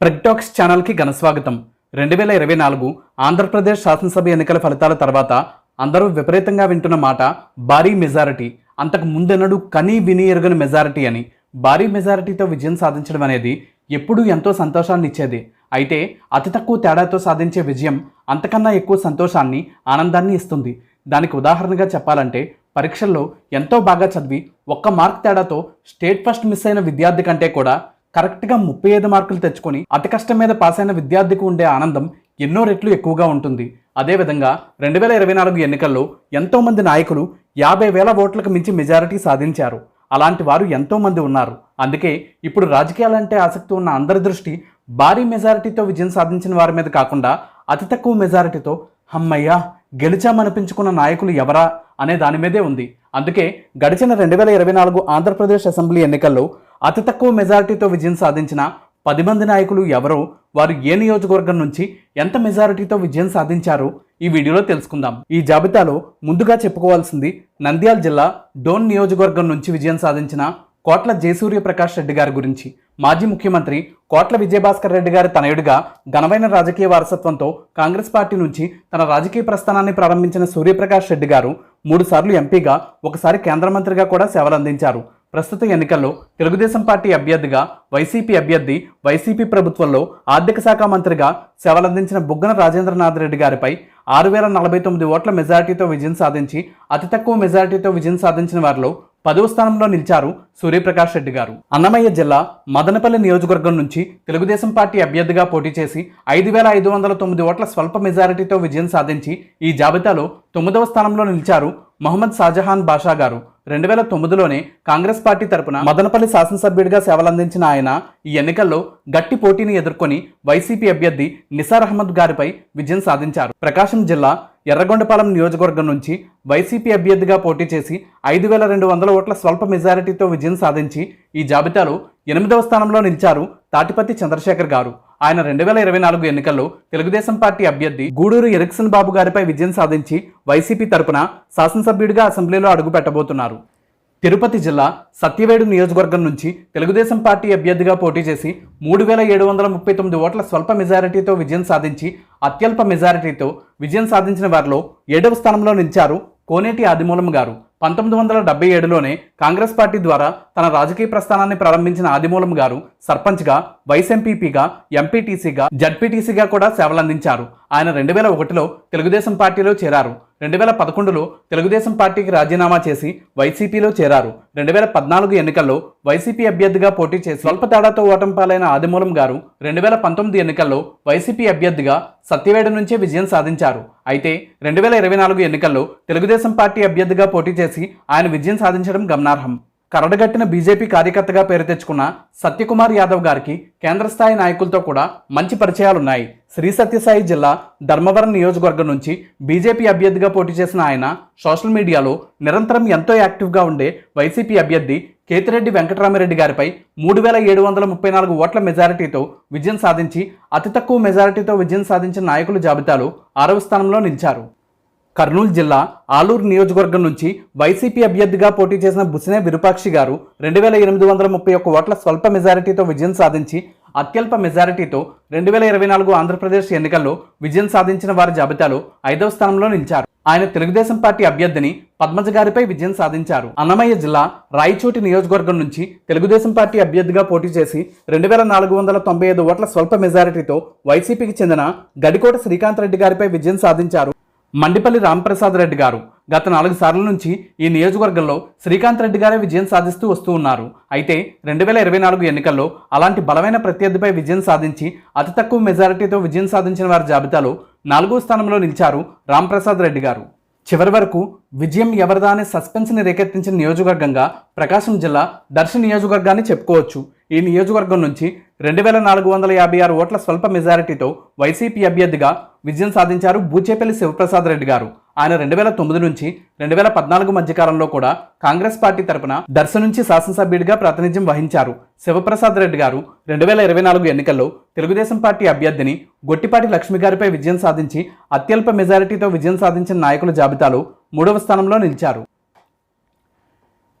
ప్రెగ్టాక్స్ ఛానల్కి ఘనస్వాగతం రెండు వేల ఇరవై నాలుగు ఆంధ్రప్రదేశ్ శాసనసభ ఎన్నికల ఫలితాల తర్వాత అందరూ విపరీతంగా వింటున్న మాట భారీ మెజారిటీ. అంతకు ముందెన్నడూ కనీ విని ఎరుగని మెజారిటీ అని. భారీ మెజారిటీతో విజయం సాధించడం అనేది ఎప్పుడూ ఎంతో సంతోషాన్ని ఇచ్చేది. అయితే అతి తక్కువ తేడాతో సాధించే విజయం అంతకన్నా ఎక్కువ సంతోషాన్ని ఆనందాన్ని ఇస్తుంది. దానికి ఉదాహరణగా చెప్పాలంటే పరీక్షల్లో ఎంతో బాగా చదివి ఒక్క మార్క్ తేడాతో స్టేట్ ఫస్ట్ మిస్ అయిన విద్యార్థి కంటే కూడా కరెక్ట్గా ముప్పై ఐదు మార్కులు తెచ్చుకొని అతి కష్టం మీద పాస్ అయిన విద్యార్థికి ఉండే ఆనందం ఎన్నో రెట్లు ఎక్కువగా ఉంటుంది. అదేవిధంగా రెండు వేల ఇరవై నాలుగు ఎన్నికల్లో ఎంతోమంది నాయకులు యాభై వేల ఓట్లకు మించి మెజారిటీ సాధించారు. అలాంటి వారు ఎంతోమంది ఉన్నారు. అందుకే ఇప్పుడు రాజకీయాలంటే ఆసక్తి ఉన్న అందరి దృష్టి భారీ మెజారిటీతో విజయం సాధించిన వారి మీద కాకుండా అతి తక్కువ మెజారిటీతో హమ్మయ్యా! గెలిచామనిపించుకున్న నాయకులు ఎవరా అనే దాని మీదే ఉంది. అందుకే గడిచిన రెండు వేల ఇరవై నాలుగు ఆంధ్రప్రదేశ్ అసెంబ్లీ ఎన్నికల్లో అతి తక్కువ మెజారిటీతో విజయం సాధించిన పది మంది నాయకులు ఎవరో వారు ఏ నియోజకవర్గం నుంచి ఎంత మెజారిటీతో విజయం సాధించారో ఈ వీడియోలో తెలుసుకుందాం. ఈ జాబితాలో ముందుగా చెప్పుకోవాల్సింది నంద్యాల జిల్లా డోన్ నియోజకవర్గం నుంచి విజయం సాధించిన కోట్ల జయసూర్య ప్రకాష్ రెడ్డి గారి గురించి మాజీ ముఖ్యమంత్రి కోట్ల విజయభాస్కర్ రెడ్డి గారి తనయుడిగా ఘనమైన రాజకీయ వారసత్వంతో కాంగ్రెస్ పార్టీ నుంచి తన రాజకీయ ప్రస్థానాన్ని ప్రారంభించిన సూర్యప్రకాష్ రెడ్డి గారు మూడుసార్లు ఎంపీగా ఒకసారి కేంద్ర మంత్రిగా కూడా సేవలందించారు. ప్రస్తుత ఎన్నికల్లో తెలుగుదేశం పార్టీ అభ్యర్థిగా వైసీపీ అభ్యర్థి వైసీపీ ప్రభుత్వంలో ఆర్థిక శాఖ మంత్రిగా సేవలందించిన బుగ్గన రాజేంద్రనాథ్ రెడ్డి గారిపై ఆరు వేల నలభై తొమ్మిది ఓట్ల మెజారిటీతో విజయం సాధించి అతి తక్కువ మెజారిటీతో విజయం సాధించిన వారిలో పదవ స్థానంలో నిలిచారు సూర్యప్రకాష్ రెడ్డి గారు. అన్నమయ్య జిల్లా మదనపల్లి నియోజకవర్గం నుంచి తెలుగుదేశం పార్టీ అభ్యర్థిగా పోటీ చేసి ఐదు వేల ఐదు వందల తొమ్మిది ఓట్ల స్వల్ప మెజారిటీతో విజయం సాధించి ఈ జాబితాలో తొమ్మిదవ స్థానంలో నిలిచారు మొహమ్మద్ షాజహాన్ బాషా గారు. రెండు వేల తొమ్మిదిలోనే కాంగ్రెస్ పార్టీ తరపున మదనపల్లి శాసనసభ్యుడిగా సేవలందించిన ఆయన ఈ ఎన్నికల్లో గట్టి పోటీని ఎదుర్కొని వైసీపీ అభ్యర్థి నిసార్ అహ్మద్ గారిపై విజయం సాధించారు. ప్రకాశం జిల్లా ఎర్రగొండపాలెం నియోజకవర్గం నుంచి వైసీపీ అభ్యర్థిగా పోటీ చేసి ఐదు వేల రెండు వందల ఓట్ల స్వల్ప మెజారిటీతో విజయం సాధించి ఈ జాబితాలో ఎనిమిదవ స్థానంలో నిలిచారు తాటిపత్తి చంద్రశేఖర్ గారు. ఆయన రెండు వేల ఇరవై నాలుగు ఎన్నికల్లో తెలుగుదేశం పార్టీ అభ్యర్థి గూడూరు ఎరిక్సన్ బాబు గారిపై విజయం సాధించి వైసీపీ తరపున శాసనసభ్యుడిగా అసెంబ్లీలో అడుగు పెట్టబోతున్నారు. తిరుపతి జిల్లా సత్యవేడు నియోజకవర్గం నుంచి తెలుగుదేశం పార్టీ అభ్యర్థిగా పోటీ చేసి మూడు వేల ఏడు వందల ముప్పై తొమ్మిది ఓట్ల స్వల్ప మెజారిటీతో విజయం సాధించి అత్యల్ప మెజారిటీతో విజయం సాధించిన వారిలో ఏడవ స్థానంలో నిలిచారు కోనేటి ఆదిమూలం గారు పంతొమ్మిది వందల డెబ్బై ఏడులోనే కాంగ్రెస్ పార్టీ ద్వారా తన రాజకీయ ప్రస్థానాన్ని ప్రారంభించిన ఆదిమూలం గారు సర్పంచ్గా వైస్ ఎంపీపీగా ఎంపీటీసీగా జడ్పీటీసీగా కూడా సేవలందించారు. ఆయన రెండు వేల ఒకటిలో తెలుగుదేశం పార్టీలో చేరారు. రెండు వేల పదకొండులో తెలుగుదేశం పార్టీకి రాజీనామా చేసి వైసీపీలో చేరారు. రెండు వేల పద్నాలుగు ఎన్నికల్లో వైసీపీ అభ్యర్థిగా పోటీ చేసి స్వల్ప తేడాతో ఓటమి పాలైన ఆదిమూలం గారు రెండు వేల పంతొమ్మిది ఎన్నికల్లో వైసీపీ అభ్యర్థిగా సత్యవేడు నుంచే విజయం సాధించారు. అయితే రెండు వేల ఇరవై నాలుగు ఎన్నికల్లో తెలుగుదేశం పార్టీ అభ్యర్థిగా పోటీ చేసి ఆయన విజయం సాధించడం గమనార్హం. కరడగట్టిన బీజేపీ కార్యకర్తగా పేరు తెచ్చుకున్న సత్యకుమార్ యాదవ్ గారికి కేంద్ర స్థాయి నాయకులతో కూడా మంచి పరిచయాలున్నాయి. శ్రీ సత్యసాయి జిల్లా ధర్మవరం నియోజకవర్గం నుంచి బీజేపీ అభ్యర్థిగా పోటీ చేసిన ఆయన సోషల్ మీడియాలో నిరంతరం ఎంతో యాక్టివ్గా ఉండే వైసీపీ అభ్యర్థి కేతిరెడ్డి వెంకటరామిరెడ్డి గారిపై మూడు వేల ఏడు వందల ముప్పై నాలుగు ఓట్ల మెజారిటీతో విజయం సాధించి అతి తక్కువ మెజారిటీతో విజయం సాధించిన నాయకుల జాబితాలో ఆరవ స్థానంలో నిలిచారు. కర్నూలు జిల్లా ఆలూరు నియోజకవర్గం నుంచి వైసీపీ అభ్యర్థిగా పోటీ చేసిన బుసినే విరూపాక్షి గారు రెండు వేల ఎనిమిది వందల ముప్పై ఒక్క ఓట్ల స్వల్ప మెజారిటీతో విజయం సాధించి అత్యల్ప మెజారిటీతో రెండు వేల ఇరవై నాలుగు ఆంధ్రప్రదేశ్ ఎన్నికల్లో విజయం సాధించిన వారి జాబితాలో ఐదవ స్థానంలో నిలిచారు. ఆయన తెలుగుదేశం పార్టీ అభ్యర్థిని పద్మజ గారిపై విజయం సాధించారు. అన్నమయ్య జిల్లా రాయచోటి నియోజకవర్గం నుంచి తెలుగుదేశం పార్టీ అభ్యర్థిగా పోటీ చేసి రెండు వేల నాలుగు వందల తొంభై ఐదు ఓట్ల స్వల్ప మెజారిటీతో వైసీపీకి చెందిన గడికోట శ్రీకాంత్ రెడ్డి గారిపై విజయం సాధించారు. మండిపల్లి రామప్రసాద్ రెడ్డి గారు గత నాలుగు సార్ల నుంచి ఈ నియోజకవర్గంలో శ్రీకాంత్ రెడ్డి గారే విజయం సాధిస్తూ వస్తూ ఉన్నారు. అయితే రెండు వేల ఇరవై నాలుగు ఎన్నికల్లో అలాంటి బలమైన ప్రత్యర్థిపై విజయం సాధించి అతి తక్కువ మెజారిటీతో విజయం సాధించిన వారి జాబితాలో నాలుగో స్థానంలో నిలిచారు రాంప్రసాద్ రెడ్డి గారు. చివరి వరకు విజయం ఎవరిదా అనే సస్పెన్స్ని రేకెత్తించిన నియోజకవర్గంగా ప్రకాశం జిల్లా దర్శి నియోజకవర్గాన్ని చెప్పుకోవచ్చు. ఈ నియోజకవర్గం నుంచి రెండు వేల నాలుగు వందల యాభై ఆరు ఓట్ల స్వల్ప మెజారిటీతో వైసీపీ అభ్యర్థిగా విజయం సాధించారు బూచేపల్లి శివప్రసాద్ రెడ్డి గారు. ఆయన రెండు వేల తొమ్మిది నుంచి రెండు వేల పద్నాలుగు మధ్యకాలంలో కూడా కాంగ్రెస్ పార్టీ తరపున దర్శ నుంచి శాసనసభ్యుడిగా ప్రాతినిధ్యం వహించారు. శివప్రసాద్ రెడ్డి గారు రెండు వేల ఇరవై నాలుగు ఎన్నికల్లో తెలుగుదేశం పార్టీ అభ్యర్థిని గొట్టిపాటి లక్ష్మి గారిపై విజయం సాధించి అత్యల్ప మెజారిటీతో విజయం సాధించిన నాయకుల జాబితాలో మూడవ స్థానంలో నిలిచారు.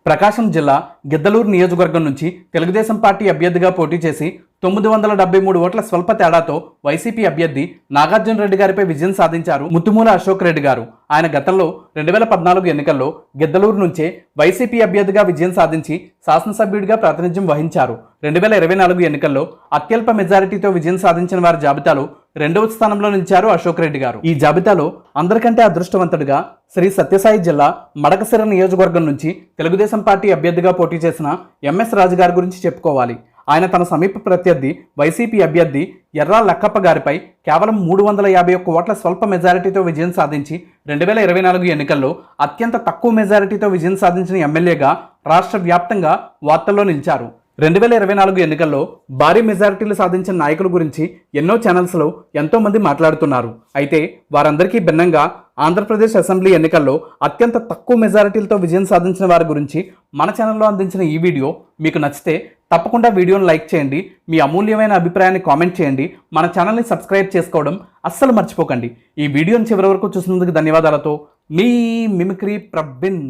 ప్రకాశం జిల్లా గిద్దలూరు నియోజకవర్గం నుంచి తెలుగుదేశం పార్టీ అభ్యర్థిగా పోటీ చేసి తొమ్మిది వందల డెబ్బై మూడు ఓట్ల స్వల్ప తేడాతో వైసీపీ అభ్యర్థి నాగార్జున రెడ్డి గారిపై విజయం సాధించారు ముత్తుమూల అశోక్ రెడ్డి గారు. ఆయన గతంలో రెండు వేల పద్నాలుగు ఎన్నికల్లో గిద్దలూరు నుంచే వైసీపీ అభ్యర్థిగా విజయం సాధించి శాసనసభ్యుడిగా ప్రాతినిధ్యం వహించారు. రెండు వేల ఇరవై నాలుగు ఎన్నికల్లో అత్యల్ప మెజారిటీతో విజయం సాధించిన వారి జాబితాలో రెండవ స్థానంలో నిలిచారు అశోక్ రెడ్డి గారు. ఈ జాబితాలో అందరికంటే అదృష్టవంతుడిగా శ్రీ సత్యసాయి జిల్లా మడకసిర నియోజకవర్గం నుంచి తెలుగుదేశం పార్టీ అభ్యర్థిగా పోటీ చేసిన ఎంఎస్ రాజు గారి గురించి చెప్పుకోవాలి. ఆయన తన సమీప ప్రత్యర్థి వైసీపీ అభ్యర్థి ఎర్రా లక్కప్ప గారిపై కేవలం మూడు వందల యాభై ఒక్క ఓట్ల స్వల్ప మెజారిటీతో విజయం సాధించి రెండు వేల ఇరవై నాలుగు ఎన్నికల్లో అత్యంత తక్కువ మెజారిటీతో విజయం సాధించిన ఎమ్మెల్యేగా రాష్ట్ర వ్యాప్తంగా వార్తల్లో నిలిచారు. రెండు వేల ఇరవై నాలుగు ఎన్నికల్లో భారీ మెజారిటీలు సాధించిన నాయకుల గురించి ఎన్నో ఛానల్స్లో ఎంతోమంది మాట్లాడుతున్నారు. అయితే వారందరికీ భిన్నంగా ఆంధ్రప్రదేశ్ అసెంబ్లీ ఎన్నికల్లో అత్యంత తక్కువ మెజారిటీలతో విజయం సాధించిన వారి గురించి మన ఛానల్లో అందించిన ఈ వీడియో మీకు నచ్చితే తప్పకుండా వీడియోను లైక్ చేయండి మీ అమూల్యమైన అభిప్రాయాన్ని కామెంట్ చేయండి మన ఛానల్ని సబ్స్క్రైబ్ చేసుకోవడం అస్సలు మర్చిపోకండి. ఈ వీడియోని చివరి వరకు చూసినందుకు ధన్యవాదాలతో మీ మిమిక్రీ ప్రబిన్.